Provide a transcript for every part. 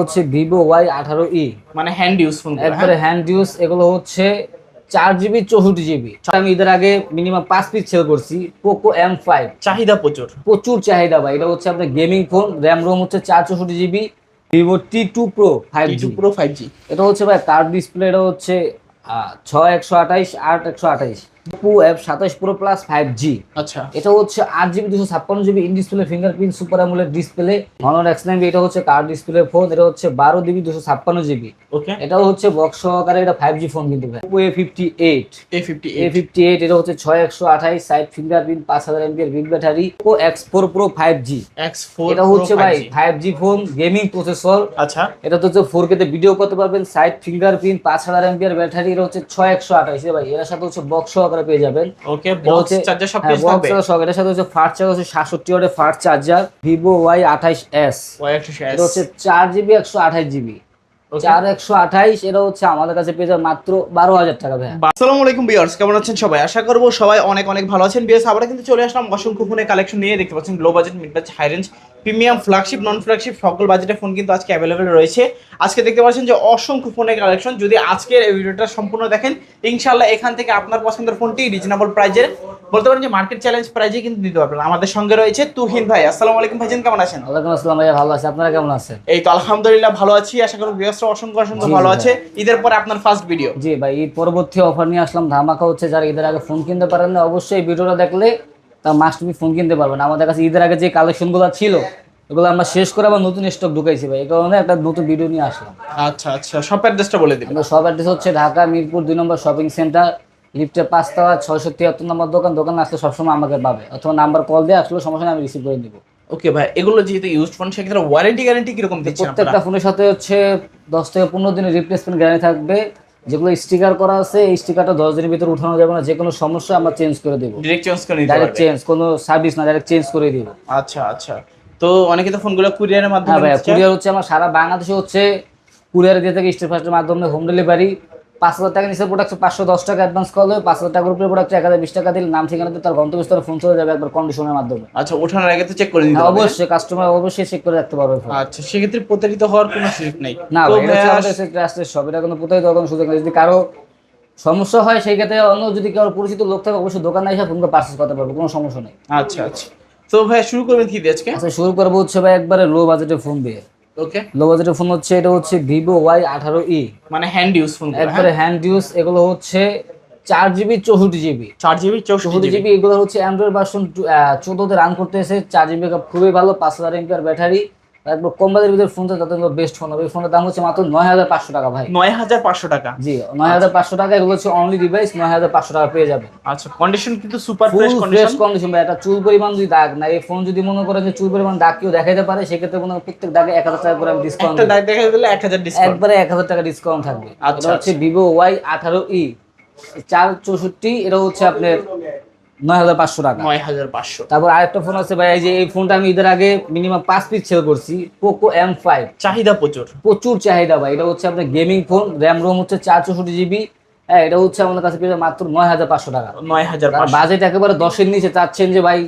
হচ্ছে Vivo Y আঠারো ই। মানে হ্যান্ড ইউজ ফোন একবারে হ্যান্ড ইউজ এগুলো হচ্ছে চার জিবি চৌষট্টি জিবি আমি ঈদের আগে মিনিমাম পাঁচ পিস সেল করছি পোকো এম ফাইভ চাহিদা প্রচুর। প্রচুর চাহিদা ভাই এটা হচ্ছে আপনার গেমিং ফোন র্যাম রোম হচ্ছে চার চৌষট্টি GB Vivo T two pro five G pro five G এটা হচ্ছে ভাই কার্ড ডিসপ্লে এটা হচ্ছে ছয় একশো আঠাইশ আট একশো আঠাইশ। পো এফ সাতাইশ প্রো প্লাস ফাইভ জি আচ্ছা। এটা হচ্ছে আট জিবি দুশো ছাপ্পান্ন GB in display fingerprint super AMOLED display Honor X nine এটা হচ্ছে কার্ড ডিসপ্লে ফোন এটা হচ্ছে বারো জিবি দুশো ছাপ্পান্ন জিবি ওকে এটাও হচ্ছে বক্স সহকারে এটা ফাইভ জি ফোন কিন্তু ভাই। A fifty eight A fifty A fifty eight এটা হচ্ছে ছয় একশো আঠাইশ সাইড ফিঙ্গারপ্রিন্ট পাঁচ হাজার বিগ ব্যাটারি ও X four pro five G X four এটা হচ্ছে ভাই five G phone gaming processor আচ্ছা। এটা তো হচ্ছে ফোর কে তে ভিডিও করতে পারবেন সাইড ফিঙ্গারপ্রিন্ট পাঁচ হাজার এমপিআর ব্যাটারি এটা হচ্ছে ছয় একশো আঠাইশ ভাই। এর সাথে হচ্ছে বক্স সহকারে পেয়ে যাবেন। ওকে বক্স চার্জার সব box থাকবে? চার্জার সহ এটার সাথে হচ্ছে ফাস্ট চার্জ হচ্ছে সাতষট্টি ওয়াটের ফাস্ট চার্জার এস ওয়াই একশো এটা হচ্ছে চার জিবি একশো আঠাইশ জিবি চার একশো আঠাইশ এটা হচ্ছে আমাদের কাছে পেয়ে যাবে মাত্র বারো হাজার টাকা ভাই আসসালামু আলাইকুম বিয়ার্স কেমন আছেন সবাই? আশা করব সবাই অনেক অনেক ভালো আছেন। বিয়ার্স আমরা কিন্তু চলে আসলাম অসংখ্য ফোনের কালেকশন নিয়ে। দেখতে পাচ্ছেন low budget mid budget high range premium flagship non flagship সকল বাজেটের ফোন কিন্তু আজকে অ্যাভেলেবেল রয়েছে। আজকে দেখতে পাচ্ছেন যে অসংখ্য ফোনের কালেকশন যদি আজকের এই ভিডিওটা সম্পূর্ণ দেখেন ইনশাল্লাহ এখান থেকে আপনার পছন্দের ফোনটি রিজনেবল প্রাইজের বলতে পারেন যে মার্কেট চ্যালেঞ্জ প্রাইজে কিন্তু দিতে পারবেন। আমাদের সঙ্গে রয়েছে তুহিন ভাই। আসসালামু আলাইকুম ভাইজান কেমন আছেন? ওয়ালাইকুম আসসালাম ভাইয়া ভালো আছে। আপনারা কেমন আছেন? এই তো আলহামদুলিল্লাহ ভালো আছি। আশা করি বিয়ার্সরা অসংখ্য অসংখ্য ভালো আছে। ঈদের পরে আপনার ফার্স্ট ভিডিও জি ভাই ঈদ পরবর্তী অফার নিয়ে আসলাম। ধামাকা হচ্ছে যারা ঈদের আগে ফোন কিনতে পারেন না অবশ্যই ভিডিওটা দেখলে তা মাস্ট বি ফোন কিনতে পারবেন আমাদের কাছে ঈদের আগে যে কালেকশনগুলো ছিল এগুলো আমরা শেষ করে আবার নতুন স্টক ঢুকাইছি ভাই। এই কারণে একটা নতুন ভিডিও নিয়ে আসলাম। আচ্ছা আচ্ছা। সব অ্যাড্রেসটা বলে দিবেন। সব অ্যাড্রেস হচ্ছে ঢাকা মিরপুর দুই নম্বর শপিং সেন্টার লিফটের পাঁচতলা ছয়শো তিয়াত্তর নম্বর দোকান। দোকানে আসলে সবসময় আমাকে পাবে। অথবা নাম্বার কল দিয়ে আসলে সমস্যা নেই, আমি রিসিভ করে দিব ওকে ভাই এগুলো যেহেতু ইউজ ফোন সেক্ষেত্রে ওয়ারেন্টি গ্যারান্টি কীরকম দিচ্ছেন প্রত্যেকটা ফোনের সাথে হচ্ছে দশ থেকে পনেরো দিনের রিপ্লেসমেন্ট গ্যারান্টি থাকবে। যেগুলো স্টিকার করা আছে এই স্টিকারটা দশ দিনের ভিতরে উঠানো যাবে না যে কোনো সমস্যা আমরা চেঞ্জ করে দিব। ডিরেক্ট চেঞ্জ করে ডাইরেক্ট চেঞ্জ কোনো সার্ভিস না ডাইরেক্ট চেঞ্জ করে দিব। আচ্ছা আচ্ছা। তো অনেকে তো ফোনগুলো কুরিয়ারের হ্যাঁ মাধ্যমে কুরিয়ার হচ্ছে আমার সারা বাংলাদেশে হচ্ছে কুরিয়ার দিয়ে থাকে স্টেট ফার্স্টের মাধ্যমে হোম ডেলিভারি পাঁচ হাজার টাকা নিচে প্রোডাক্ট পাঁচশো দশ টাকা অ্যাডভান্স করলে পাঁচ হাজার টাকার উপরে প্রোডাক্ট এক হাজার বিশ টাকা দিলে নাম ঠিকানা দিয়ে তার গন্তব্যস্থলে ফোন চলে যাবে একবার কন্ডিশনের মাধ্যমে। আচ্ছা ওঠানোর আগে তো চেক করে নিতে হ্যাঁ, অবশ্যই কাস্টমার অবশ্যই চেক করে রাখতে পারবে আচ্ছা সেক্ষেত্রে প্রতারিত হওয়ার কোনো সুযোগ নেই। না ভাই এটা হচ্ছে আমাদের সব এটা কোনো প্রতারিত হওয়ার কোনো সুযোগ নেই। যদি কারও সমস্যা হয় সেই ক্ষেত্রে অন্য যদি কারও পরিচিত লোক থাকে অবশ্যই দোকানে এসে ফোনটা পার্চেস করতে পারবে কোনো সমস্যা নেই। আচ্ছা আচ্ছা। তো ভাই শুরু করবেন কি দিয়ে আজকে? আচ্ছা শুরু করব হচ্ছে ভাই একবারে লো বাজেটের ফোন দিয়ে। ওকে লো বাজেটের ফোন হচ্ছে এটা হচ্ছে ভিভো ওয়াই আঠারো ই মানে হ্যান্ড ইউজ ফোন একবারে হ্যান্ড ইউজ এগুলো হচ্ছে চার জিবি চৌষট্টি জিবি চার জিবি চৌষট্টি জিবি এগুলো হচ্ছে অ্যান্ড্রয়েড ভার্সন চোদ্দতে রান করতেছে চার জিবি খুবই ভালো পাঁচ হাজার এমপিআর ব্যাটারি একবার কম বাজেটের ভিতরে ফোনটা তাদের বেস্ট ফোন হবে। এই ফোনের দাম হচ্ছে মাত্র নয় হাজার পাঁচশো টাকা ভাই। নয় হাজার পাঁচশো টাকা? জি নয় হাজার পাঁচশো টাকা এগুলো হচ্ছে অনলি ডিভাইস নয় হাজার পাঁচশো টাকা পেয়ে যাবে। আচ্ছা কন্ডিশন কিন্তু সুপার ফ্রেশ কন্ডিশন কন্ডিশন ভাই একটা চুল পরিমাণ যদি দাগ না এই ফোন যদি মনে করেন যে চুল পরিমাণ দাগ কেউ দেখাইতে পারে সেক্ষেত্রে মনে প্রত্যেক দাগে এক হাজার টাকা করে আমি ডিসকাউন্ট দাগ দেখা দিলে এক হাজার ডিসকাউন্ট একবারে এক হাজার টাকা ডিসকাউন্ট থাকবে। আচ্ছা, হচ্ছে ভিভো ওয়াই আঠারো ই চার চৌষট্টি এটা হচ্ছে আপনার নয় হাজার পাঁচশো টাকা। নয় হাজার পাঁচশো। তারপর আরেকটা ফোন আছে ভাই যে এই ফোনটা আমি ঈদের আগে মিনিমাম পাঁচ পিস সেল করছি পোকো এম ফাইভ চাহিদা প্রচুর। প্রচুর চাহিদা ভাই এটা হচ্ছে আপনার গেমিং ফোন র্যাম রোম হচ্ছে চার চৌষট্টি জিবি হ্যাঁ এটা হচ্ছে আমাদের কাছে পেয়ে মাত্র নয় হাজার পাঁচশো টাকা। নয় হাজার পাঁচশো। বাজেট একেবারে দশের নিচে চাচ্ছেন যে ভাই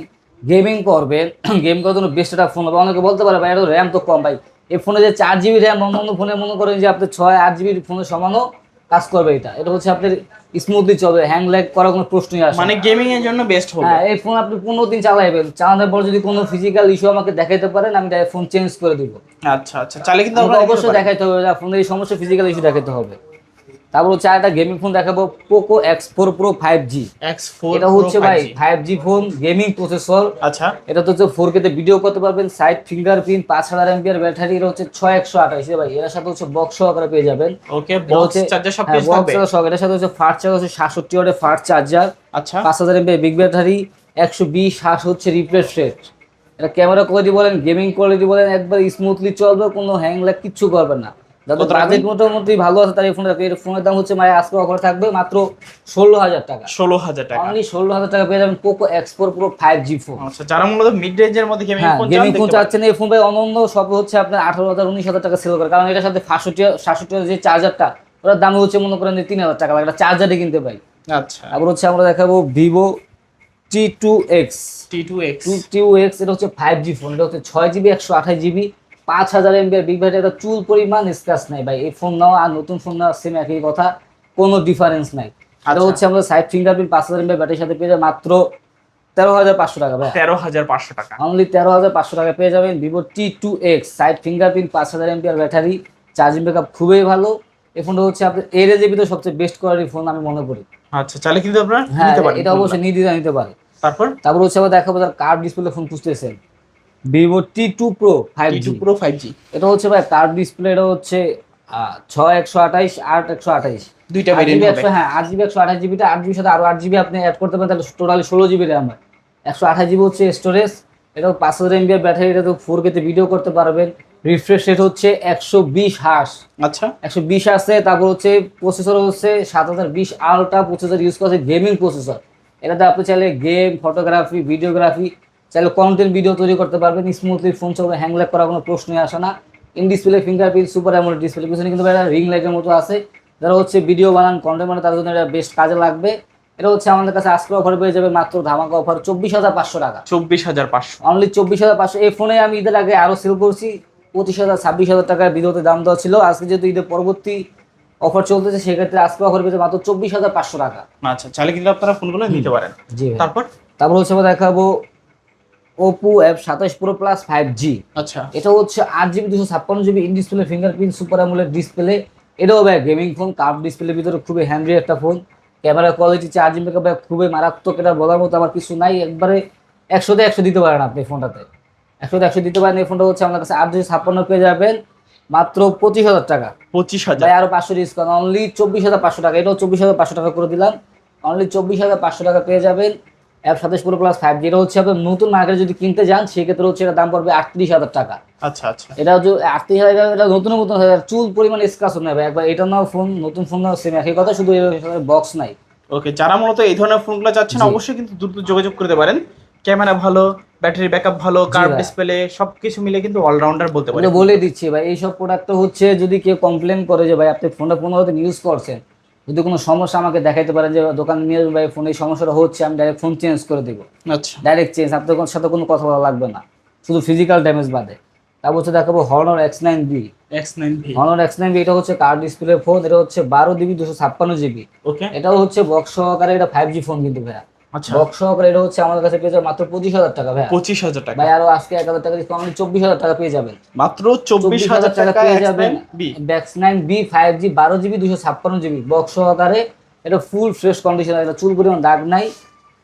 গেমিং করবেন গেম করার জন্য বেস্ট একটা ফোন হবে। অনেকে বলতে পারে ভাই এটা র্যাম তো কম ভাই। এই ফোনে যে চার জিবি র্যাম অন্য ফোনে মনে করেন যে আপনি ছয় আট জিবি ফোনের সমানও কাজ করবে এটা। এটা হচ্ছে আপনার স্মুথলি চলবে হ্যাং ল্যাগ করার কোনো প্রশ্নই আসে মানে গেমিং এর জন্য বেস্ট হবে। হ্যাঁ এই ফোন আপনি পনেরো দিন চালাইবেন। চালানোর পর যদি কোনো ফিজিক্যাল ইস্যু আমাকে দেখাইতে পারেন আমি ফোন চেঞ্জ করে দিব। আচ্ছা আচ্ছা। চালে কিন্তু অবশ্যই দেখাইতে হবে। ফোনের এই সমস্যা ফিজিক্যাল ইস্যু দেখাইতে হবে। তারপর হচ্ছে একটা গেমিং ফোন দেখাবো Poco X four pro five G এটা হচ্ছে ভাই five G phone gaming processor আচ্ছা। এটা তো হচ্ছে ফোর কে তে ভিডিও করতে পারবেন সাইড ফিঙ্গারপ্রিন্ট পাঁচ হাজার এমপিআর ব্যাটারি এটা হচ্ছে ছয় একশো আঠাইশে ভাই। এর সাথে হচ্ছে বক্স সহকারে পেয়ে যাবেন। ওকে বক্স হচ্ছে হ্যাঁ, এটার সাথে হচ্ছে ফাস্ট চার্জ হচ্ছে সাতষট্টি ওয়াটের ফাস্ট চার্জার আচ্ছা। পাঁচ হাজার এমপিআর বিগ ব্যাটারি একশো বিশ হাস হচ্ছে রিফ্রেশ রেট এটা ক্যামেরা কোয়ালিটি বলেন গেমিং কোয়ালিটি বলেন একবার স্মুথলি চলবে কোনো হ্যাং ল্যাগ কিচ্ছু করবে না। যাদের বাজেট মোটামুটি ভালো আছে তার এই ফোন এই ফোনের দাম হচ্ছে মানে আজকে অফার থাকবে মাত্র ষোলো হাজার টাকা। ষোলো হাজার টাকা। অনলি ষোলো হাজার টাকা পেয়ে যাবেন Poco X four pro five G phone আচ্ছা যারা মূলত মিড রেঞ্জের মধ্যে গেমিং ফোন গেমিং ফোন চাচ্ছেন এই ফোন ভাই অনন্য সব হচ্ছে আপনার আঠারো হাজার উনিশ হাজার টাকা সেল করে কারণ এটার সাথে সাতষট্টি সাতষট্টি যে চার্জারটা ওটার দাম হচ্ছে মনে করেন যে তিন হাজার টাকা লাগে চার্জারই কিনতে পাই। আচ্ছা। তারপর হচ্ছে আমরা দেখাবো Vivo T two X T two X two T X এটা হচ্ছে ফাইভ জি ফোন এটা হচ্ছে ছয় জিবি একশো আঠাশ জিবি পাঁচ হাজার এমবিআর বিগ ব্যাটারি এটা চুল পরিমাণ স্ক্র্যাচ নাই ভাই। এই ফোন নাও আর নতুন ফোন নেওয়া সেম একই কথা কোনো ডিফারেন্স নাই। এটা আচ্ছা। হচ্ছে আমাদের সাইড ফিঙ্গারপ্রিন্ট পাঁচ হাজার এমবিআর ব্যাটারির সাথে পেয়ে যাবে মাত্র তেরো হাজার পাঁচশো টাকা ভাই। তেরো হাজার পাঁচশো টাকা। অনলি তেরো হাজার পাঁচশো টাকা পেয়ে যাবেন Vivo T two X side fingerprint পাঁচ হাজার এমপিআর ব্যাটারি চার্জিং ব্যাকআপ খুবই ভালো। এই ফোনটা হচ্ছে আপনার এর রেঞ্জের ভিতরে সবচেয়ে বেস্ট কোয়ালিটির ফোন আমি মনে করি। আচ্ছা চাইলে কিন্তু আপনারা? হ্যাঁ নিতে পারেন। এটা অবশ্যই নির্দ্বিধা নিতে পারে। তারপর? তারপর হচ্ছে আবার দেখাবো তার কার্ভ ডিসপ্লে ফোন খুঁজতেছেন। Vivo T two pro five G pro five G এটা হচ্ছে ভাই কার্ভ ডিসপ্লে এটা হচ্ছে ছয় একশো আঠাইশ আট একশো আঠাইশ। দুইটা হ্যাঁ আট জিবি একশো আঠাশ জিবিটা আট জিবির সাথে আরও আট জিবি আপনি অ্যাড করতে পারেন তাহলে টোটালি ষোলো জিবি র্যাম হয়। একশো আঠাশ জিবি হচ্ছে স্টোরেজ এটা পাঁচ হাজার এমবিআর ব্যাটারি এটা তো ফোর কেতে ভিডিও করতে পারবেন। রিফ্রেশ রেট হচ্ছে একশো বিশ হার্স আচ্ছা। একশো বিশ আছে তারপর হচ্ছে প্রসেসর হচ্ছে সাত হাজার বিশ আলট্রা প্রসেসর ইউজ করছে গেমিং প্রসেসর এটাতে আপনি চাইলে গেম ফটোগ্রাফি ভিডিওগ্রাফি চাইলে কন্টেন্ট ভিডিও তৈরি করতে পারবেন স্মুথলি ফোন চলবে হ্যাং ল্যাগ করার কোনো প্রশ্নই আসে না। In display fingerprint super AMOLED display পিছনে কিন্তু একটা রিং লাইটের মতো আছে। যারা হচ্ছে ভিডিও বানান কন্টেন্ট বানান তাদের জন্য এটা বেস্ট কাজে লাগবে। এটা হচ্ছে আমাদের কাছে আজকে অফার পেয়ে যাবে মাত্র ধামাকা অফার চব্বিশ হাজার পাঁচশো টাকা। চব্বিশ হাজার পাঁচশো। অনলি চব্বিশ হাজার পাঁচশো। এই ফোনে আমি ঈদের আগে আরও সেল করছি পঁচিশ হাজার ছাব্বিশ হাজার টাকার ভিডিওতে দাম দেওয়া ছিল। আজকে যেহেতু ঈদের পরবর্তী অফার চলতেছে সেক্ষেত্রে আজকে অফার পেয়েছে মাত্র চব্বিশ হাজার পাঁচশো টাকা। আচ্ছা চাইলে কিন্তু আপনারা ফোনগুলো নিতে পারেন। জি তারপর? তারপর হচ্ছে আমরা দেখাবো ওপো এফ সাতাশ প্রো প্লাস ফাইভ জি আচ্ছা। এটা হচ্ছে আট জিবি দুশো ছাপ্পান্ন GB in display fingerprint super AMOLED display এটাও ভাই গেমিং ফোন কার্ভ ডিসপ্লের ভিতরে খুবই হ্যান্ডি একটা phone camera quality charging backup ভাই খুবই মারাত্মক এটা বলার মতো আমার কিছু নাই। একবারে একশোতে একশো দিতে পারেন আপনি ফোনটাতে একশোতে একশো দিতে পারেন এই ফোনটা হচ্ছে আমার কাছে আট দুশো ছাপ্পান্ন পেয়ে যাবেন। মাত্র পঁচিশ হাজার টাকা। পঁচিশ হাজার। ভাই আরও পাঁচশো ডিসকাউন্ট অনলি চব্বিশ হাজার পাঁচশো টাকা। এটাও চব্বিশ হাজার পাঁচশো টাকা করে দিলাম। অনলি চব্বিশ হাজার পাঁচশো টাকা পেয়ে যাবেন। অ্যাপ সাতাশ প্রো প্লাস ফাইভ যেটা হচ্ছে আপনার নতুন মার্কেটে যদি কিনতে যান সেক্ষেত্রে হচ্ছে এটা দাম পড়বে আটত্রিশ হাজার টাকা। আচ্ছা আচ্ছা। এটা হচ্ছে আটত্রিশ হাজার এটা নতুন নতুন চুল পরিমাণ স্ক্রাচ নেবে একবার এটা নাও ফোন নতুন ফোন নাও সেম একই কথা শুধু বক্স নাই। ওকে যারা মূলত এই ধরনের ফোনগুলো চাচ্ছেন অবশ্যই কিন্তু দ্রুত যোগাযোগ করতে পারেন। ক্যামেরা ভালো ব্যাটারি ব্যাকআপ ভালো কার্ভ। ডিসপ্লে সবকিছু মিলে কিন্তু অলরাউন্ডার বলতে ওটা বলে দিচ্ছি ভাই এইসব প্রোডাক্ট তো হচ্ছে যদি কেউ কমপ্লেন করে যে ভাই আপনি ফোনটা দিন ইউজ করছেন যদি কোনো সমস্যা আমাকে দেখাইতে পারেন যে দোকান নিয়ে ভাই ফোন এই সমস্যাটা হচ্ছে আমি ডাইরেক্ট ফোন চেঞ্জ করে দেবো। আচ্ছা। ডাইরেক্ট চেঞ্জ আপনার কোনো সাথে কোনো কথা বলা লাগবে না। শুধু ফিজিক্যাল ড্যামেজ বাদে। তারপর হচ্ছে দেখাবো Honor X nine B X nine B Honor X nine B এটা হচ্ছে কার ডিসপ্লে ফোন এটা হচ্ছে বারো জিবি দুশো ছাপ্পান্ন জিবি ওকে এটাও হচ্ছে বক্স সহকারে এটা ফাইভ জি ফোন কিন্তু ভাইয়া। বক্স সহকারে এটা হচ্ছে আমাদের কাছে পেয়ে যাবে মাত্র পঁচিশ হাজার টাকা ভাইয়া। পঁচিশ হাজার টাকা। ভাই আরও আজকে এক হাজার টাকা ডিসকাউন্ট চব্বিশ হাজার টাকা পেয়ে যাবেন। মাত্র চব্বিশ হাজার টাকা পেয়ে যাবেন। ব্যাক্স নাইন বি ফাইভ জি বারো জিবি দুশো ছাপ্পান্ন জিবি বক্স সহকারে। এটা ফুল ফ্রেশ কন্ডিশন এটা চুল পরিমাণ দাগ নাই।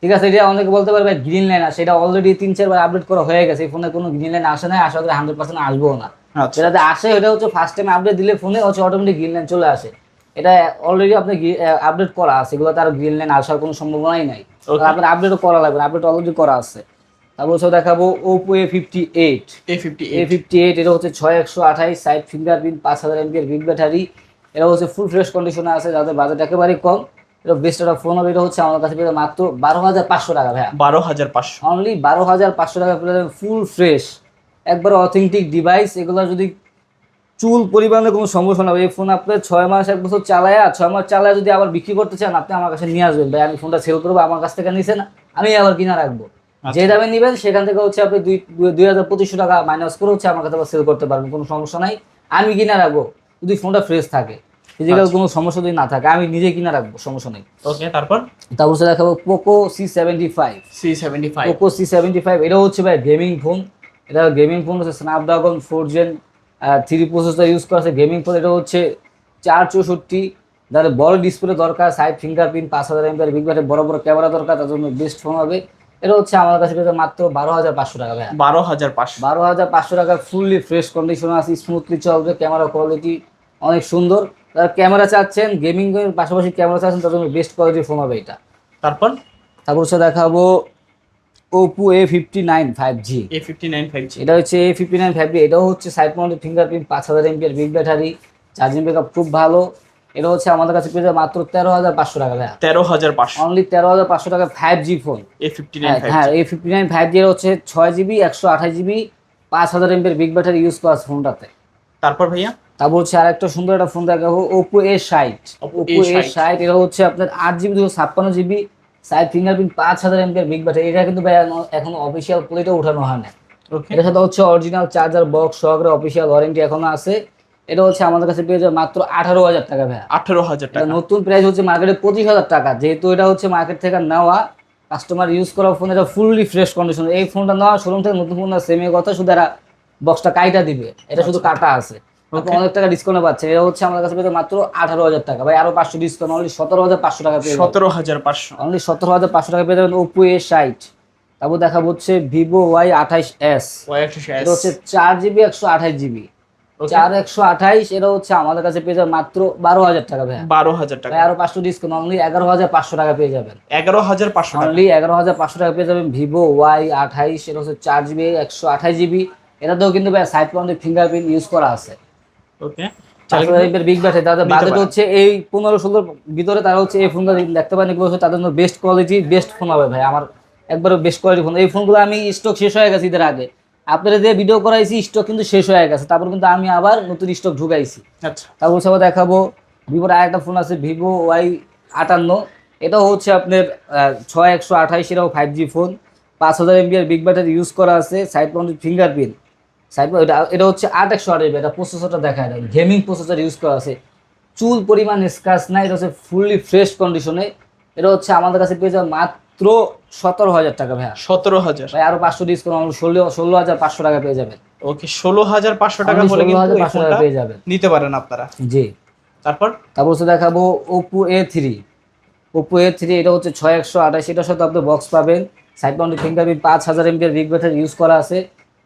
ঠিক আছে এটা অনেকে বলতে পারবে গ্রিন লাইন আসে এটা অলরেডি তিন চারবার আপডেট করা হয়ে গেছে। এই ফোনে কোনো গ্রিন লাইন আসে না আশা করি হান্ড্রেড পার্সেন্ট আসবেও না। আচ্ছা। যেটাতে আসে এটা হচ্ছে ফার্স্ট টাইম আপডেট দিলে ফোনে হচ্ছে অটোমেটিক গ্রিন লাইন চলে আসে। এটা অলরেডি আপনি আপডেট করা আছে। এগুলো তার গ্রিন লাইন আসার কোনো সম্ভাবনাই নাই. আপনার আপডেটও করা লাগবে আপডেট অলরেডি করা আছে। তারপর হচ্ছে দেখাবো Oppo A fifty eight A fifty A fifty eight এটা হচ্ছে ছয় একশো আঠাইশ সাইড ফিঙ্গারপ্রিন্ট পাঁচ হাজার এমপির বিগ ব্যাটারি এটা হচ্ছে ফুল ফ্রেশ কন্ডিশনে আছে যাদের বাজেট একেবারেই কম। এটা বেস্ট একটা ফোন হবে এটা হচ্ছে আমার কাছে পেয়ে মাত্র বারো হাজার পাঁচশো টাকা ভাইয়া। বারো হাজার পাঁচশো। অনলি বারো হাজার পাঁচশো টাকা পেয়ে ফুল ফ্রেশ একবার অথেন্টিক ডিভাইস এগুলো যদি চুল পরিমাণে কোনো সমস্যা না এই ফোন আপনার ছয় মাস এক বছর চালায় ছয় মাস চালায় যদি আবার বিক্রি করতে চান আপনি আমার কাছে নিয়ে আসবেন। ভাই আমি ফোনটা সেল করব আমার কাছ থেকে নিছেন আমি আবার কিনা রাখব। যে দামে নেবেন সেখান থেকে হচ্ছে আপনি দুই দুই- হাজার পঁচিশশো টাকা মাইনাস করে হচ্ছে আমার কাছে আবার সেল করতে পারবেন কোনো সমস্যা নাই। আমি কিনা রাখব যদি ফোনটা ফ্রেশ থাকে। ফিজিক্যাল কোনো সমস্যা যদি না থাকে আমি নিজে কিনা রাখব সমস্যা নেই। ওকে তারপর? তারপর হচ্ছে দেখাবো Poco C seventy five C seventy five Poco C seventy five এটা হচ্ছে ভাই গেমিং ফোন এটা গেমিং ফোন হচ্ছে Snapdragon four Gen three processor use করা আছে। গেমিং ফোন এটা হচ্ছে চার চৌষট্টি। যাদের বড় ডিসপ্লে দরকার সাইড ফিঙ্গারপ্রিন্ট পাঁচ হাজার এমপিআর বিগ ব্যাটারি বড় বড় ক্যামেরা দরকার তার জন্য বেস্ট ফোন হবে। এটা হচ্ছে আমার কাছে মাত্র বারো হাজার পাঁচশো টাকা ভাই বারো হাজার পাঁচশো। বারো হাজার পাঁচশো টাকা ফুললি ফ্রেশ কন্ডিশন আছে স্মুথলি চলবে ক্যামেরা কোয়ালিটি অনেক সুন্দর। যারা ক্যামেরা চাচ্ছেন গেমিং এর পাশাপাশি ক্যামেরা চাচ্ছেন তার জন্য বেস্ট কোয়ালিটির ফোন হবে এটা। তারপর? তারপর হচ্ছে দেখাবো Oppo A fifty nine five G A fifty nine five G এটা হচ্ছে A fifty nine five G এটাও হচ্ছে সাইড মাউন্টেড ফিঙ্গারপ্রিন্ট পাঁচ হাজার এমপিআর বিগ ব্যাটারি চার্জিং ব্যাকআপ খুব ভালো। এটা হচ্ছে আমাদের কাছে পেয়ে যাবে মাত্র তেরো হাজার পাঁচশো টাকা তেরো হাজার পাঁচশো। অনলি তেরো হাজার পাঁচশো টাকা five G phone A fifty nine হ্যাঁ A fifty nine five G হচ্ছে ছয় জিবি একশো আঠাশ জিবি পাঁচ হাজার এমপিআর বিগ ব্যাটারি ইউজ করা আছে ফোনটাতে তারপর ভাইয়া? তারপর হচ্ছে আর একটা সুন্দর একটা ফোন দেখাবো ওপো এ ষাট Oppo ওপো এ A60 ষাট এটা হচ্ছে আপনার আট জিবি দুশো ছাপ্পান্ন জিবি সাইড ফিঙ্গারপ্রিন্ট পাঁচ হাজার এমপিআর বিগ ব্যাটারি এটা কিন্তু ভাই এখন অফিসিয়াল প্লেটে উঠানো হয় না এটার সাথে হচ্ছে অরিজিনাল চার্জার বক্স সহকারে অফিসিয়াল ওয়ারেন্টি এখনও আছে। এটা হচ্ছে আমাদের কাছে পেয়ে যাবে মাত্র আঠারো হাজার টাকা ভাইয়া। আঠারো হাজার টাকা। নতুন প্রাইস হচ্ছে মার্কেটে পঁচিশ হাজার টাকা। যেহেতু এটা হচ্ছে মার্কেট থেকে নেওয়া কাস্টমার ইউজ করা ফোন এটা ফুললি ফ্রেশ কন্ডিশন এই ফোনটা নেওয়া শোরুম থেকে নতুন ফোন সেমি কথা শুধু এরা বক্সটা কাইটা দিবে। এটা শুধু কাটা আছে. অনেক টাকা ডিসকাউন্ট পাচ্ছে। এটা হচ্ছে আমাদের কাছে মাত্র আঠারো হাজার টাকা। ভাই আরও পাঁচশো ডিসকাউন্ট অনলি সতেরো হাজার পাঁচশো টাকা পেয়ে সতেরো হাজার পাঁচশো। অনলি সতেরো হাজার পাঁচশো টাকা পেয়ে যাবেন ওপো এ ষাট। তারপর দেখা হচ্ছে ভিভো ওয়াই আঠাইশ এস এটা হচ্ছে চার জিবি একশো আঠাইশ জিবি চার একশো আঠাইশ এটা হচ্ছে আমাদের কাছে পেয়ে যাবে মাত্র বারো হাজার টাকা ভাই বারো হাজার টাকা। আরও পাঁচশো ডিসকাউন্ট অনলি এগারো হাজার পাঁচশো টাকা পেয়ে যাবেন। এগারো হাজার পাঁচশো অনলি এগারো হাজার পাঁচশো টাকা পেয়ে যাবেন ভিভো ওয়াই আঠাইশ এটা হচ্ছে চার জিবি একশো আঠাইশ জিবি এটাতেও কিন্তু ভাই সাইড পয়েন্টের ফিঙ্গারপ্রিন্ট ইউজ করা আছে। ওকে বিগ ব্যাটারি তাদের বাজেট হচ্ছে এই পনেরো ষোলোর ভিতরে তারা হচ্ছে এই দেখতে পারেন তাদের জন্য বেস্ট কোয়ালিটি বেস্ট ফোন হবে ভাই। আমার একবারে বেস্ট কোয়ালিটি ফোন এই ফোনগুলো আমি স্টক শেষ হয়ে গেছে ঈদের আগে। আপনারা যে ভিডিও করাইছি স্টক কিন্তু শেষ হয়ে গেছে। তারপর কিন্তু আমি আবার নতুন স্টক ঢুকাইছি। আচ্ছা। তারপর দেখাবো। ভিভোর আরেকটা ফোন আছে ভিভো ওয়াই আটান্ন। এটাও হচ্ছে আপনার ছয় একশো আঠাইশ এটাও ফাইভ জি ফোন পাঁচ হাজার এমবিআর বিগ ব্যাটারি ইউজ করা আছে সাইড মাউন্টেড ফিঙ্গারপ্রিন্ট সাইড এটা এটা হচ্ছে আট একশো এটা প্রসেসরটা দেখা যায় গেমিং প্রসেসর ইউজ করা আছে। চুল পরিমাণ স্ক্রাচ এটা হচ্ছে ফুললি ফ্রেশ কন্ডিশনে এটা হচ্ছে আমাদের কাছে পেয়ে যাবে মাত্র সতেরো হাজার টাকা ভাইয়া। সতেরো হাজার। ভাই আরও পাঁচশো ডিসকাউন্ট ষোলো ষোলো হাজার পাঁচশো টাকা পেয়ে যাবেন। ওকে ষোলো হাজার পাঁচশো টাকা Only হলে কিন্তু 16,500 টাকা পেয়ে যাবেন। নিতে পারেন আপনারা। জি। তারপর? তারপর হচ্ছে দেখাবো Oppo A three Oppo A three এটা হচ্ছে ছয় একশো আঠাশ এটার সাথে আপনি বক্স পাবেন। সাইড মাউন্টেড ফিঙ্গারপ্রিন্ট পাঁচ হাজার এমবিআর বিগ ব্যাটারি ইউজ করা আছে।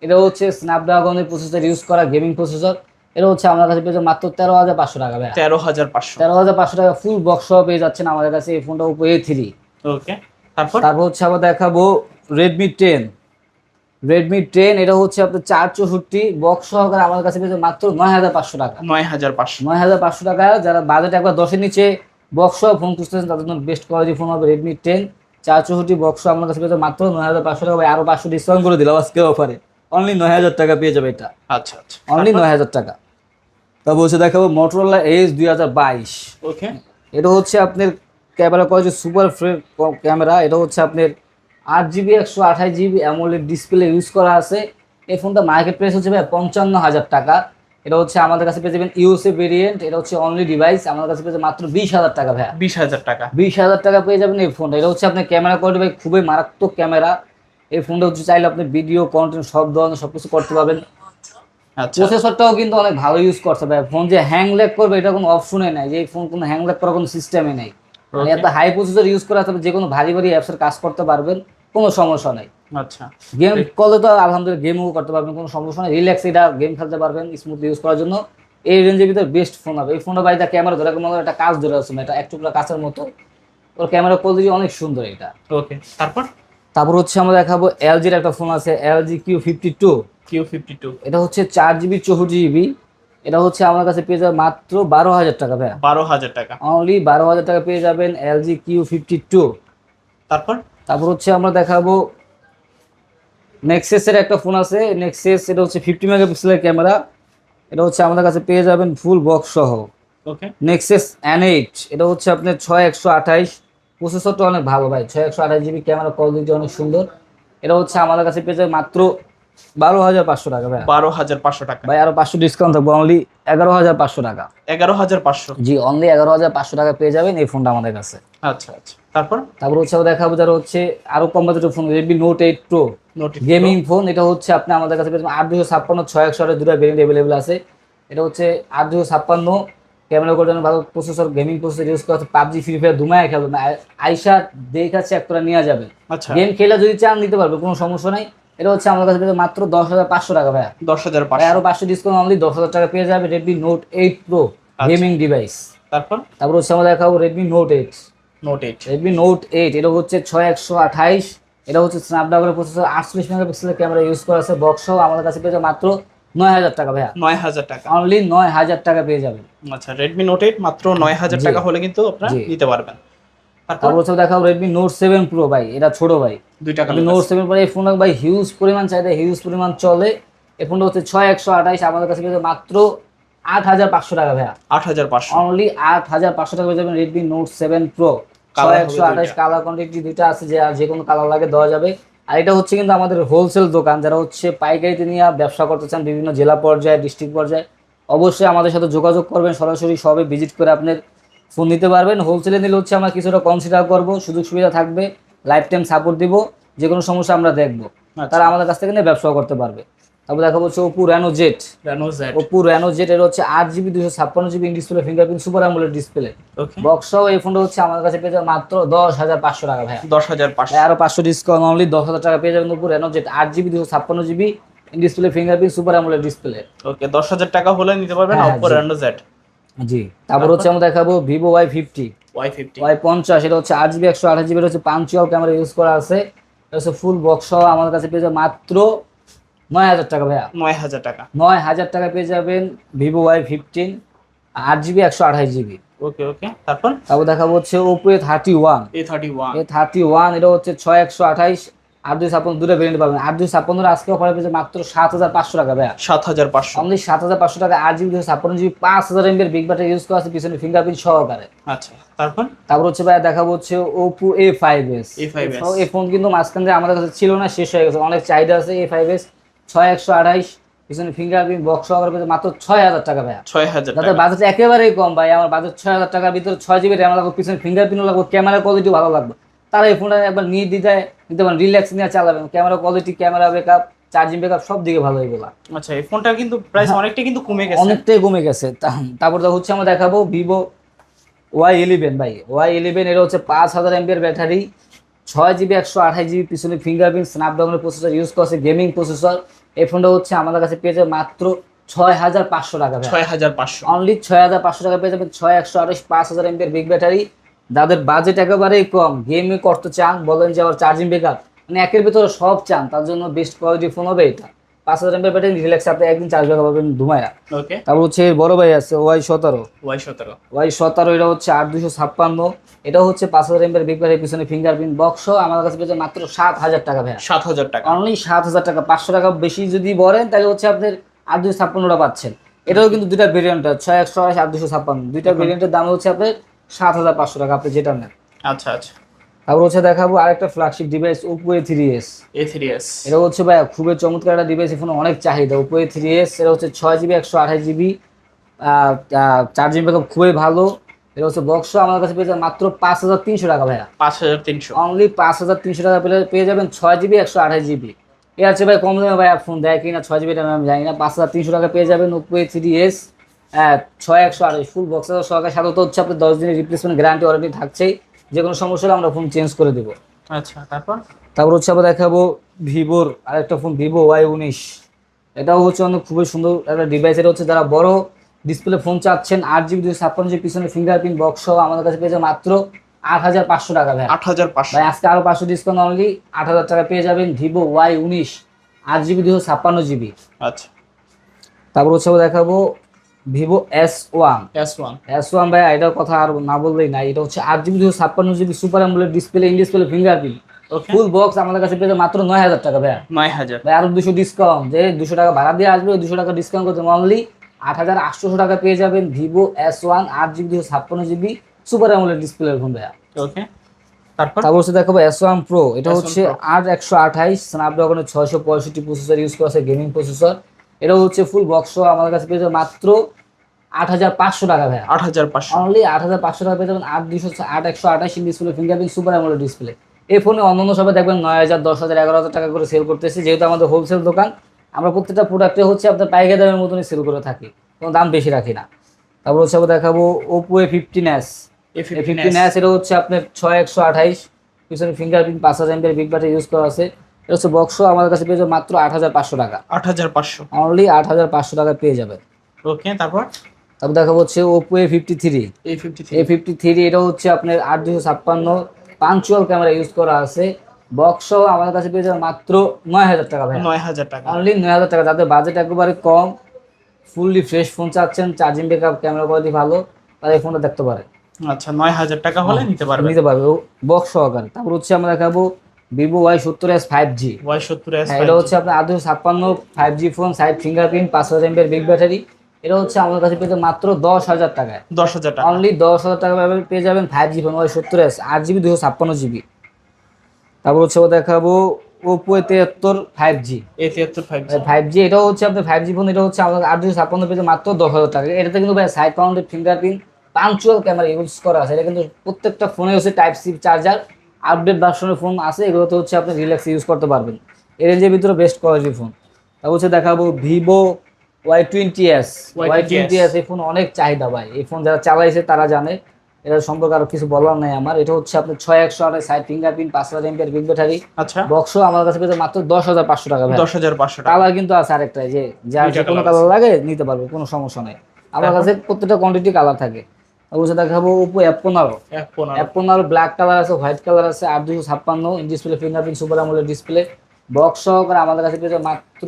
এটা হচ্ছে স্ন্যাপড্রাগনের প্রসেসর ইউজ করা গেমিং প্রসেসর এটা হচ্ছে আমার কাছে পেয়েছে মাত্র তেরো হাজার পাঁচশো টাকা ভাই তেরো হাজার পাঁচশো। তেরো হাজার পাঁচশো টাকা ফুল বক্স সহ পেয়ে যাচ্ছেন আমাদের কাছে এই ফোনটা ওপো এ থ্রি ওকে তারপর? তারপর হচ্ছে আবার দেখাবো রেডমি টেন রেডমি টেন এটা হচ্ছে আপনার চার চৌষট্টি বক্স সহকারে আমার কাছে পেয়েছে মাত্র নয় হাজার পাঁচশো টাকা। নয় হাজার পাঁচশো। নয় হাজার পাঁচশো টাকা যারা বাজেট একবার দশের নিচে বক্স ফোন খুঁজতেছেন তাদের জন্য বেস্ট কোয়ালিটি ফোন হবে রেডমি টেন চার চৌষট্টি বক্স আমার কাছে পেয়ে যাবে মাত্র নয় হাজার পাঁচশো টাকা। ভাই আরও পাঁচশো ডিসকাউন্ট করে দিলাম আজকে অফারে অনলি নয় হাজার টাকা পেয়ে যাবে এটা। আচ্ছা আচ্ছা। অনলি নয় হাজার টাকা। তা বলছে দেখাবো মোটরোলা এইচ দুই হাজার বাইশ। ওকে এটা হচ্ছে আপনার camera quality super frame camera. এটা হচ্ছে আপনার আট জিবি একশো আঠাশ জিবি অ্যামোলেড ডিসপ্লে ইউজ করা আছে। এই ফোনটা মার্কেট প্রাইস হচ্ছে ভাই পঞ্চান্ন হাজার টাকা। এটা হচ্ছে আমাদের কাছে পেয়ে যাবেন ইউএসএ ভেরিয়েন্ট এটা হচ্ছে অনলি ডিভাইস আমাদের কাছে পেয়ে মাত্র বিশ হাজার টাকা ভাইয়া। বিশ হাজার টাকা। বিশ হাজার টাকা পেয়ে যাবেন এই ফোনটা। এটা হচ্ছে আপনার ক্যামেরা কোয়ালিটি ভাই খুবই মারাত্মক ক্যামেরা। এই ফোনটা হচ্ছে চাইলে আপনি ভিডিও কন্টেন্ট সব ধরনের সব কিছু করতে পারবেন। আচ্ছা। প্রসেসরটাও কিন্তু অনেক ভালো ইউজ করতে পারে ফোন যে হ্যাং ল্যাগ করবে এটা কোনো অপশনে নাই। যে এই ফোন কোনো হ্যাং ল্যাগ করার কোনো সিস্টেমে নেই। মানে এত হাই প্রসেসর ইউজ করে তবে যে কোনো ভারী ভারী অ্যাপসের কাজ করতে পারবেন কোনো সমস্যা নেই। আচ্ছা। গেম কলে তো আলহামদুলিল্লাহ গেমও করতে পারবেন কোনো সমস্যা নেই। রিল্যাক্স এটা গেম খেলতে পারবেন স্মুথলি ইউজ করার জন্য। এই রেঞ্জের ভিতরে বেস্ট ফোন হবে। এই ফোনটা বাড়িতে ক্যামেরা ধরে মনে একটা কাজ ধরে আছে না, এটা এক টুকরা কাছের মতো। ওর ক্যামেরা কোয়ালিটি অনেক সুন্দর এটা। ওকে তারপর? তারপর হচ্ছে আমরা দেখাবো এলজির একটা ফোন আছে LG Q fifty two Q fifty two এটা হচ্ছে চার জিবি চৌষট্টি জিবি এটা হচ্ছে আমার কাছে পেয়ে যাবে মাত্র বারো হাজার টাকা ভাইয়া। বারো হাজার টাকা। অনলি বারো হাজার টাকা পেয়ে যাবেন এলজি কিউ ফিফটি টু তারপর? তারপর হচ্ছে আমরা দেখাবো নেক্সেসের একটা ফোন আছে। নেক্সেস এটা হচ্ছে ফিফটি মেগাপিক্সেলের ক্যামেরা এটা হচ্ছে আমাদের কাছে পেয়ে যাবেন ফুল বক্স সহ। ওকে নেক্সেস এন এইট এটা হচ্ছে আপনার ছয় একশো আঠাইশ প্রসেসরটা অনেক ভালো ভাই। ছয় একশো আঠাশ জিবি ক্যামেরা কোয়ালিটি অনেক সুন্দর। এটা হচ্ছে আমাদের কাছে পেয়ে যাবে মাত্র বারো হাজার পাঁচশো টাকা ভাই। বারো হাজার পাঁচশো টাকা। ভাই আরও পাঁচশো ডিসকাউন্ট থাকবে অনলি এগারো হাজার পাঁচশো টাকা। এগারো হাজার পাঁচশো। জি অনলি এগারো হাজার পাঁচশো টাকা পেয়ে যাবেন এই ফোনটা আমাদের কাছে। আচ্ছা আচ্ছা। তারপর? তারপর হচ্ছে দেখাবো যারা হচ্ছে আরও কম বাজেটের phone Redmi Note eight pro gaming phone এটা হচ্ছে আপনি আমাদের কাছে পেয়ে যাবেন আট দুশো ছাপ্পান্ন ছয় একশো আটের দুটো ভেরিয়েন্ট অ্যাভেলেবেল আছে। এটা হচ্ছে আট দুশো ছাপ্পান্ন ক্যামেরা করার জন্য ভালো প্রসেসর গেমিং প্রসেসর ইউজ করা পাবজি ফ্রি ফায়ার দুমায় খেলবেন আই- আইসা দেখাচ্ছে এক করে নেওয়া যাবে। আচ্ছা। গেম খেলে যদি চান নিতে পারবে কোনো সমস্যা নাই। এটা হচ্ছে আমার কাছে মাত্র দশ হাজার পাঁচশো টাকা ভাইয়া। দশ হাজার ভাই আরও পাঁচশো ডিসকাউন্ট অনলি দশ হাজার টাকা পেয়ে যাবে Redmi Note eight pro gaming device তারপর? তারপর হচ্ছে আমরা দেখাবো Redmi Note eight Note eight Redmi Note eight এটা হচ্ছে ছয় একশো আঠাইশ। এটা হচ্ছে স্ন্যাপড্রাগনের প্রসেসর আটচল্লিশ মেগাপিক্সেলের ক্যামেরা ইউজ করা আছে বক্স সহ। আমাদের কাছে পেয়ে যাবে মাত্র নয় হাজার টাকা ভাইয়া। নয় হাজার টাকা। অনলি নয় হাজার টাকা পেয়ে যাবেন। আচ্ছা রেডমি নোট এইট মাত্র নয় হাজার টাকা হলে কিন্তু আপনারা। নিতে পারবেন। তারপর? হচ্ছে রেডমি নোট সেভেন প্রো ভাই এটা ছোট ভাই। আপনি কালার নোট সেভেন প্রো এই ফোন ভাই হিউজ পরিমাণ চাহিদা হিউজ পরিমাণ চলে। এই ফোনটা হচ্ছে ছয় একশো আঠাইশ আমাদের কাছে পেয়ে মাত্র আট হাজার পাঁচশো টাকা ভাইয়া। আট হাজার পাঁচশো। অনলি আট হাজার পাঁচশো টাকা পেয়ে যাবেন রেডমি নোট সেভেন প্রো ছয় একশো আঠাশ কালার কোয়ান্টিটি দুইটা আছে যে আর যে কোনো কালার লাগে দেওয়া যাবে। আর এটা হচ্ছে কিন্তু আমাদের হোলসেল দোকান যারা হচ্ছে পাইকারিতে নিয়ে ব্যবসা করতে চান বিভিন্ন জেলা পর্যায়ে ডিস্ট্রিক্ট পর্যায়ে অবশ্যই আমাদের সাথে যোগাযোগ করবেন। সরাসরি সবে ভিজিট করে আপনার ফোন নিতে পারবেন। হোলসেলে নিলে হচ্ছে আমরা কিছুটা কনসিডার করব সুযোগ সুবিধা থাকবে লাইফ টাইম সাপোর্ট দিব যে কোনো সমস্যা আমরা দেখব। তারা আমাদের কাছ থেকে নিয়ে ব্যবসা করতে পারবে। তারপর দেখা হচ্ছে Oppo Reno Z Reno Z Oppo Reno Z এর হচ্ছে আট জিবি দুশো ছাপ্পান্ন GB display fingerprint super AMOLED display okay বক্সও এই ফোনটা হচ্ছে আমার কাছে পেয়ে যাবে মাত্র দশ হাজার পাঁচশো টাকা ভাইয়া। দশ হাজার পাঁচশো। আরও পাঁচশো ডিসকাউন্ট অনলি দশ হাজার টাকা পেয়ে যাবেন উপর রেনো জেট আট জিবি দুশো ছাপ্পান্ন GB display fingerprint super AMOLED display okay দশ হাজার টাকা হলে নিতে পারবেন হ্যাঁ, জি। রেনো জেড জি। তারপর হচ্ছে আমরা দেখাবো Vivo Y fifty Y fifty Y পঞ্চাশ এটা হচ্ছে আট জিবি একশো আঠাশ জিবি হচ্ছে পাঞ্চুয়াল ক্যামেরা ইউজ করা আছে। এটা হচ্ছে ফুল বক্স সহ আমাদের কাছে পেয়ে যাবে মাত্র নয় হাজার টাকা ভাইয়া। নয় হাজার টাকা। নয় হাজার টাকা পেয়ে যাবেন ভিভো ওয়াই ফিফটিন আট জিবি একশো আঠাশ জিবি। Okay okay. তারপর? তারপর দেখাবো হচ্ছে Oppo A thirty one A thirty one A thirty one এটা হচ্ছে ছয় একশো আঠাইশ আট দুই ছাপ্পান্ন দুটো ভেরিয়েন্ট পাবেন। আট দুই ছাপ্পান্ন আজকে অফারে পেয়েছে মাত্র সাত হাজার পাঁচশো টাকা ভাইয়া। সাত হাজার পাঁচশো। অনলি সাত হাজার পাঁচশো টাকা আট জিবি দুশো ছাপ্পান্ন জিবি পাঁচ হাজার এমবির বিগ ব্যাটারি ইউজ করা আছে পিছনে ফিঙ্গারপ্রিন্ট সহকারে। আচ্ছা তারপর? তারপর হচ্ছে ভাইয়া দেখাবো হচ্ছে Oppo A five S A5s এই ফোন কিন্তু মাঝখান দিয়ে আমাদের কাছে ছিল না শেষ হয়ে গেছে অনেক চাহিদা আছে এ ফাইভ এস ছয় একশো আঠাইশ পিছনে ফিঙ্গারপ্রিন্ট বক্স সহকারে পেয়েছে মাত্র ছয় হাজার টাকা ভাইয়া। ছয় হাজার টাকা। বাজেট একেবারেই কম ভাই আমার বাজেট ছয় হাজার টাকার ভিতরে ছয় জিবি র্যাম লাগবে পিছনে ফিঙ্গারপ্রিন্ট লাগবে ক্যামেরা কোয়ালিটি ভালো লাগবে। তারা এই ফোনটা একবার নিয়ে দিতে নিতে পারেন রিল্যাক্স নিয়ে চালাবেন। Camera quality camera backup charging backup সব দিকে ভালো এগুলো। আচ্ছা এই ফোনটা কিন্তু প্রাইস অনেকটাই কিন্তু কমে গেছে। অনেকটাই কমে গেছে। তারপর তো হচ্ছে আমরা দেখাবো ভিভো ওয়াই ইলেভেন ভাই। ওয়াই ইলেভেন এটা হচ্ছে পাঁচ হাজার এমবির ব্যাটারি ছয় জিবি একশো আঠাশ জিবি পিছনে ফিঙ্গারপ্রিন্ট স্ন্যাপড্রাগনের প্রসেসর ইউজ করছে গেমিং প্রসেসর এই ফোনটা হচ্ছে আমাদের কাছে পেয়ে যাবে মাত্র ছয় হাজার পাঁচশো টাকা ছয় হাজার পাঁচশো। অনলি ছয় হাজার পাঁচশো টাকা পেয়ে যাবেন ছয় একশো আঠাশ পাঁচ হাজার এমপির বিগ ব্যাটারি যাদের বাজেট একেবারেই কম গেমে করতে চান বলেন যে আবার চার্জিং ব্যাকআপ মানে একের ভিতরে সব চান তার জন্য বেস্ট কোয়ালিটি ফোন হবে এটা। পাঁচ হাজার এমপির ব্যাটারি রিল্যাক্স আপনি একদিন চার্জ ব্যাকআপ পাবেন ধুমায়া ওকে তারপর হচ্ছে বড় ভাই আছে ওয়াই সতেরো। ওয়াই সতেরো। ওয়াই সতেরো এটা হচ্ছে আট দুশো ছাপ্পান্ন। এটা হচ্ছে পাঁচ হাজার এমপির বিগ ব্যাটারি পিছনে ফিঙ্গারপ্রিন্ট বক্স আমার কাছে পেয়েছে মাত্র সাত হাজার টাকা ভাইয়া। সাত হাজার টাকা। অনলি সাত হাজার টাকা পাঁচশো টাকা বেশি যদি বলেন তাহলে হচ্ছে আপনার আট দুশো ছাপ্পান্নটা পাচ্ছেন। এটাও কিন্তু দুইটা ভেরিয়েন্ট ছয় একশো আট দুশো ছাপ্পান্ন। দুইটা ভেরিয়েন্টের দাম হচ্ছে আপনার সাত হাজার পাঁচশো টাকা আপনি যেটা নেন। আচ্ছা আচ্ছা। তারপর হচ্ছে দেখাবো আরেকটা flagship device Oppo A three S A three S এটা হচ্ছে ভাই খুবই চমৎকার একটা ডিভাইস ফোন অনেক চাহিদা। ওপো এ থ্রি এস এটা হচ্ছে ছয় জিবি একশো আঠাশ জিবি চার্জিং ব্যাকআপ খুবই ভালো। এটা হচ্ছে বক্স আমাদের কাছে পেয়ে যাবেন মাত্র পাঁচ হাজার তিনশো টাকা ভাইয়া। পাঁচ হাজার তিনশো। অনলি পাঁচ হাজার তিনশো টাকা পেলে পেয়ে যাবেন ছয় জিবি একশো আঠাশ জিবি এ আছে ভাই কম দামে ভাই ফোন দেয় কিনা ছয় জিবি আমি জানি না। পাঁচ হাজার তিনশো টাকা পেয়ে যাবেন ওপো এ থ্রি এস ছয় একশো আঠাশ ফুল বক্স সরকার সাথে তো হচ্ছে আপনার দশ দিনের রিপ্লেসমেন্ট গ্যারান্টি ওয়ারেন্টি থাকছেই। যে কোনো সমস্যা হলে আমরা ফোন চেঞ্জ করে দেবো। আচ্ছা তারপর? তারপর হচ্ছে আবার দেখাবো ভিভোর আরেকটা ফোন ভিভো ওয়াই উনিশ। এটাও হচ্ছে অনেক খুবই সুন্দর একটা ডিভাইস এটা হচ্ছে যারা বড় ডিসপ্লে ফোন চাচ্ছেন আট জিবি দুশো ছাপ্পান্ন জিবি পিছনে ফিঙ্গারপ্রিন্ট বক্স সহ আমাদের কাছে পেয়ে যাবে মাত্র আট হাজার পাঁচশো টাকা ভাই। আট হাজার পাঁচশো। ভাই আজকে আরও পাঁচশো ডিসকাউন্ট অনলি আট হাজার টাকা পেয়ে যাবেন ভিভো ওয়াই উনিশ আট জিবি দুশো ছাপ্পান্ন জিবি আচ্ছা। তারপর হচ্ছে দেখাবো Vivo S one S one S one ভাই এটার কথা আর না বললেই না এটা হচ্ছে আট জিবি দুশো ছাপ্পান্ন GB super AMOLED display in display fingerprint full box আমাদের কাছে পেয়ে মাত্র নয় হাজার টাকা ভাই নয় হাজার। ভাই আরও দুশো ডিসকাউন্ট যে দুশো টাকা ভাড়া দিয়ে আসবে দুশো টাকা ডিসকাউন্ট করতে অনলি আট হাজার আটশোশো টাকা পেয়ে যাবেন ভিভো এস ওয়ান আট জিবি দুশো ছাপ্পান্ন GB super AMOLED display phone ভাইয়া। ওকে তারপর? হচ্ছে দেখাবো এস ওয়ান প্রো এটা হচ্ছে আট একশো আঠাইশ স্ন্যাপড্রাগনের ছয়শো পঁয়ষট্টি প্রসেসর ইউজ করা আছে গেমিং প্রসেসর এটা হচ্ছে ফুল বক্স আমাদের কাছে পেয়ে যাবে মাত্র আট হাজার পাঁচশো টাকা ভাইয়া। আট হাজার পাঁচশো। অনলি আট হাজার পাঁচশো টাকা পেয়ে যাবেন আট দুশো আট একশো আঠাশ display fingerprint super AMOLED display এই ফোনে অন্যান্য সবাই দেখবেন নয় হাজার দশ হাজার এগারো হাজার টাকা করে সেল করতেছে যেহেতু আমাদের হোলসেল দোকান। আমরা প্রত্যেকটা প্রোডাক্টে হচ্ছে আপনার পাইকারি দামের মতনই সেল করে থাকি কোনো দাম বেশি রাখি না। তারপর হচ্ছে আবার দেখাবো Oppo A fifteen S A A fifteen S এটা হচ্ছে আপনার ছয় একশো আঠাইশ পিছনে ফিঙ্গারপ্রিন্ট পাঁচ হাজার এমপের বিগ ব্যাটারি ইউজ করা আছে। এটা হচ্ছে বক্সও আমাদের কাছে পেয়ে যাবে মাত্র আট হাজার পাঁচশো টাকা। আট হাজার পাঁচশো। অনলি আট হাজার পাঁচশো টাকা পেয়ে যাবেন ওকে তারপর? তারপর দেখাবো হচ্ছে Oppo A fifty three A fifty three এটা হচ্ছে আপনার আট দুশো ছাপ্পান্ন। পাঞ্চুয়াল ক্যামেরা ইউজ করা আছে। বক্সও আমাদের কাছে পেয়ে যাবে মাত্র নয় হাজার টাকা ভাই নয় হাজার টাকা। অনলি নয় হাজার টাকা। যাদের বাজেট একেবারে কম ফুললি ফ্রেশ ফোন চাচ্ছেন চার্জিং ব্যাকআপ ক্যামেরা কোয়ালিটি ভালো তারা এই ফোনটা দেখতে পারে। আচ্ছা নয় হাজার টাকা হলে নিতে পারবেন নিতে পারবে। বক্স সহকারে। তারপর হচ্ছে আমরা দেখাবো ভিভো ওয়াই সত্তর এস ফাইভ জি ওয়াই সত্তর এস এটা হচ্ছে আপনার আট দুশো ছাপ্পান্ন five G phone side fingerprint পাঁচ হাজার এমপের বিগ ব্যাটারি এটা হচ্ছে আমাদের কাছে পেতে মাত্র দশ হাজার টাকায়। দশ হাজার টাকা। অনলি দশ হাজার টাকা পেয়ে যাবেন ফাইভ জি ফোন ওই সত্তর এস আট জিবি দুশো ছাপ্পান্ন জিবি তারপর হচ্ছে দেখাবো ওপো তিয়াত্তর ফাইভ জি এ তিয়াত্তর ফাইভ ফাইভ জি এটাও হচ্ছে আপনার ফাইভ জি ফোন এটা হচ্ছে আমাদের আট দুশো ছাপ্পান্ন পেজে মাত্র দশ হাজার টাকা। এটাতে কিন্তু ভাই সাইড পাউন্ডের ফিঙ্গারপ্রিন্ট পাঞ্চুয়াল ক্যামেরা ইউজ করা আছে। এটা কিন্তু প্রত্যেকটা ফোনে হচ্ছে টাইপ সি চার্জার আপডেট ভার্সনের ফোন আছে এগুলোতে হচ্ছে আপনি রিল্যাক্স ইউজ করতে পারবেন। এই রেঞ্জের ভিতরে বেস্ট কোয়ালিটি ফোন তারপর হচ্ছে দেখাবো Vivo Y twenty S Y twenty S এই ফোন অনেক চাহিদা ভাই। এই ফোন যারা চালাইছে তারা জানে। এটা সম্পর্কে আরও কিছু বলার নাই আমার। এটা হচ্ছে আপনার ছয় একশো আটের সাইড ফিঙ্গারপ্রিন্ট পাঁচ হাজার এমপিয়ার বিগ ব্যাটারি আচ্ছা। বক্সও আমার কাছে পেতে মাত্র দশ হাজার পাঁচশো টাকা দশ হাজার পাঁচশো কালার কিন্তু আছে আরেকটা যে যার কোনো কালার লাগে নিতে পারবে কোনো সমস্যা নাই। আমার কাছে প্রত্যেকটা কোয়ান্টিটি কালার থাকে। অবশ্যই দেখাবো ওপো অ্যাপ পনেরো। অ্যাপ পনেরো। ব্ল্যাক কালার আছে হোয়াইট কালার আছে আট দুশো ছাপ্পান্ন। Display fingerprint super AMOLED display box সহকারে আমাদের কাছে পেয়ে মাত্র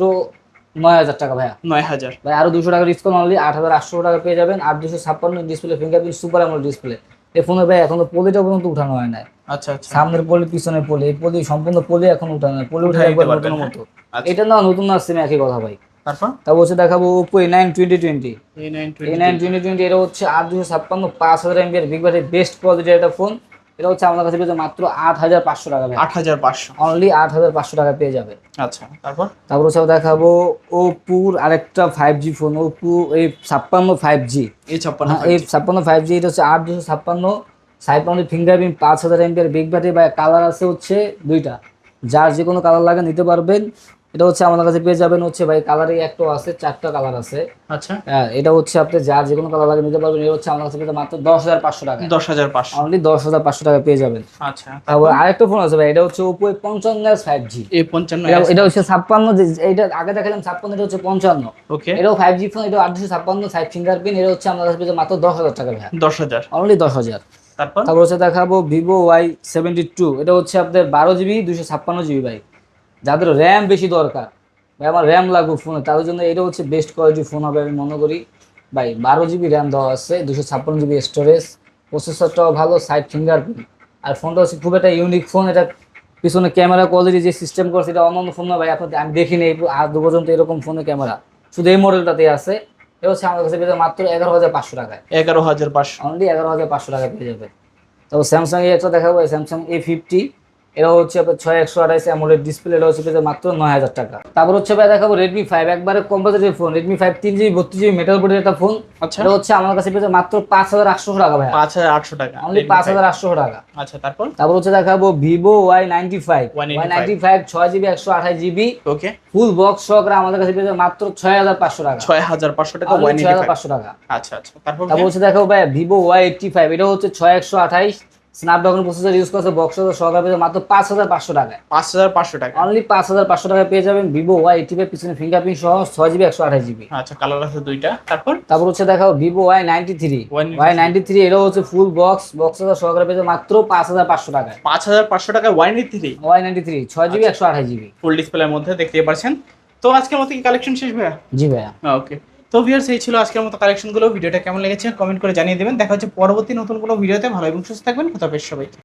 নয় হাজার টাকা ভাইয়া। নয় হাজার। ভাই আরও দুশো টাকা ডিসকাউন্ট অনলি আট হাজার আটশো টাকা পেয়ে যাবেন আট দুশো ছাপ্পান্ন। Display fingerprint super AMOLED display এই ফোনে ভাই এখনও পলিটা পর্যন্ত উঠানো হয় নাই। আচ্ছা আচ্ছা। সামনের পলি পিছনের পলি এই পলি সম্পূর্ণ পলি এখন উঠানো হয় পলি উঠে উঠাই একবার দিতে পারবেন, নতুন হ্যাঁ। মতো। এটা না নতুন না সিম একই কথা ভাই। তারপর? তা বলছে দেখাবো টোয়েন্টি এটা হচ্ছে আট দুশো ছাপ্পান্ন পাঁচ হাজার এমবিআর বিগ ব্যাটারি বেস্ট কোয়ালিটির একটা ফোন এটা হচ্ছে আমাদের কাছে পেয়েছে মাত্র আট হাজার পাঁচশো টাকা ভাই। আট হাজার পাঁচশো। অনলি আট হাজার পাঁচশো টাকা পেয়ে যাবে। আচ্ছা তারপর? তারপর হচ্ছে দেখাবো আরেকটা ফোন ওপো এই ছাপ্পান্ন ফাইভ জি এই ছাপ্পান্ন হ্যাঁ এই ছাপ্পান্ন ফাইভ জি এটা হচ্ছে আট দুশো ছাপ্পান্ন। সাইড ফিঙ্গারপ্রিন্ট পাঁচ হাজার এমপিআর বিগ ব্যাটারি বা কালার আছে হচ্ছে দুইটা। যার যে কোনো কালার লাগে নিতে পারবেন। এটা হচ্ছে আমাদের কাছে পেয়ে যাবেন হচ্ছে ভাই কালারই একটা আছে চারটা কালার আছে। আচ্ছা। হ্যাঁ এটা হচ্ছে আপনি যার যে কোনো কালার লাগে নিতে পারবেন এটা হচ্ছে আমার কাছে পেতে মাত্র দশ হাজার পাঁচশো টাকা। দশ হাজার পাঁচশো। অনলি দশ হাজার পাঁচশো টাকা পেয়ে যাবেন। আচ্ছা তারপর আরেকটা ফোন আছে ভাই এটা হচ্ছে ওপো পঞ্চান্ন ফাইভ জি এই পঞ্চান্ন এটা হচ্ছে ছাপ্পান্ন এইটা আগে দেখালাম ছাপ্পান্ন এটা হচ্ছে পঞ্চান্ন। ওকে। এটাও ফাইভ জি ফোন এটা আটশো ছাপ্পান্ন সাইড ফিঙ্গারপ্রিন্ট এটা হচ্ছে আমার কাছে পেতে মাত্র দশ হাজার টাকা ভাই। দশ হাজার। অনলি দশ হাজার। তারপর? তারপর হচ্ছে দেখাবো ভিভো ওয়াই সেভেন্টি টু এটা হচ্ছে আপনার বারো জিবি দুশো ছাপ্পান্ন জিবি ভাই। যাদের র্যাম বেশি দরকার ভাই আমার র্যাম লাগবে ফোনে তাদের জন্য এটা হচ্ছে বেস্ট কোয়ালিটি ফোন হবে আমি মনে করি। ভাই বারো জিবি র্যাম দেওয়া আছে দুশো ছাপ্পান্ন জিবি স্টোরেজ প্রসেসরটাও ভালো সাইড ফিঙ্গারপ্রিন্ট আর ফোনটা হচ্ছে খুব একটা ইউনিক ফোন এটা পিছনে ক্যামেরা কোয়ালিটি যে সিস্টেম করছে এটা অন্য অন্য ফোন না ভাই আপনার আমি দেখিনি এই আর দু পর্যন্ত এরকম ফোনে ক্যামেরা শুধু এই মডেলটাতে আছে এটা হচ্ছে আমার কাছে পেয়ে মাত্র এগারো হাজার পাঁচশো টাকায়। এগারো হাজার পাঁচশো। অনলি এগারো হাজার পাঁচশো টাকা পেয়ে যাবে। তারপর স্যামসাং এ একটা দেখাবো স্যামসাং এ ফিফটি এটা হচ্ছে আপনার ছয় একশো আঠাইশ অ্যামোলেড ডিসপ্লে এটা হচ্ছে মাত্র নয় হাজার টাকা। তারপর হচ্ছে ভাই দেখাবো রেডমি ফাইভ একবারে কম্পারেটিভ ফোন রেডমি ফাইভ তিন জিবি বত্রিশ জিবি মেটাল বোর্ডের একটা ফোন আচ্ছা। এটা হচ্ছে আমার কাছে পেতে মাত্র পাঁচ হাজার আটশো টাকা ভাই পাঁচ হাজার আটশো টাকা। অনলি পাঁচ হাজার আটশো টাকা। আচ্ছা তারপর? তারপর হচ্ছে দেখাবো Vivo Y ninety five Y Y95 ninety five ছয় জিবি একশো আঠাশ জিবি ওকে ফুল বক্স সহকারে আমাদের কাছে পেতে মাত্র ছয় হাজার পাঁচশো টাকা। ছয় হাজার পাঁচশো টাকা ছয় হাজার পাঁচশো টাকা। আচ্ছা আচ্ছা। তারপর হচ্ছে দেখো ভাই ভিভো ওয়াই এইটটি ফাইভ এটা হচ্ছে ছয় একশো আঠাইশ স্ন্যাপড্রাগন প্রসেসর ইউজ করছে বক্স সহকারে পেয়ে মাত্র পাঁচ হাজার পাঁচশো টাকায়। পাঁচ হাজার পাঁচশো টাকা। অনলি পাঁচ হাজার পাঁচশো টাকায় পেয়ে যাবেন ভিভো ওয়াই এইটটি ফাইভ পিছনে ফিঙ্গারপ্রিন্ট সহ ছয় জিবি একশো আঠাশ জিবি আচ্ছা কালার আছে দুইটা। তারপর? তারপর হচ্ছে দেখো Vivo Y ninety three Y93 Y ninety three এটাও হচ্ছে ফুল বক্স বক্স সহকারে পেয়ে মাত্র পাঁচ হাজার পাঁচশো টাকায়। পাঁচ হাজার পাঁচশো টাকা one three Y ninety three ছয় জিবি একশো আঠাশ জিবি ফুল ডিসপ্লের মধ্যে দেখতে পাচ্ছেন তো আজকের মতো কি কালেকশন শেষ ভাইয়া? জি ভাইয়া। ওকে তো ভিউয়ার্স এই ছিল আজকের মতো কালেকশনগুলো ভিডিওটা কেমন লেগেছে কমেন্ট করে জানিয়ে দেবেন। দেখা হচ্ছে পরবর্তী নতুন কোনো ভিডিওতে। ভালো এবং সুস্থ থাকবেন। কথা বেশ সবাই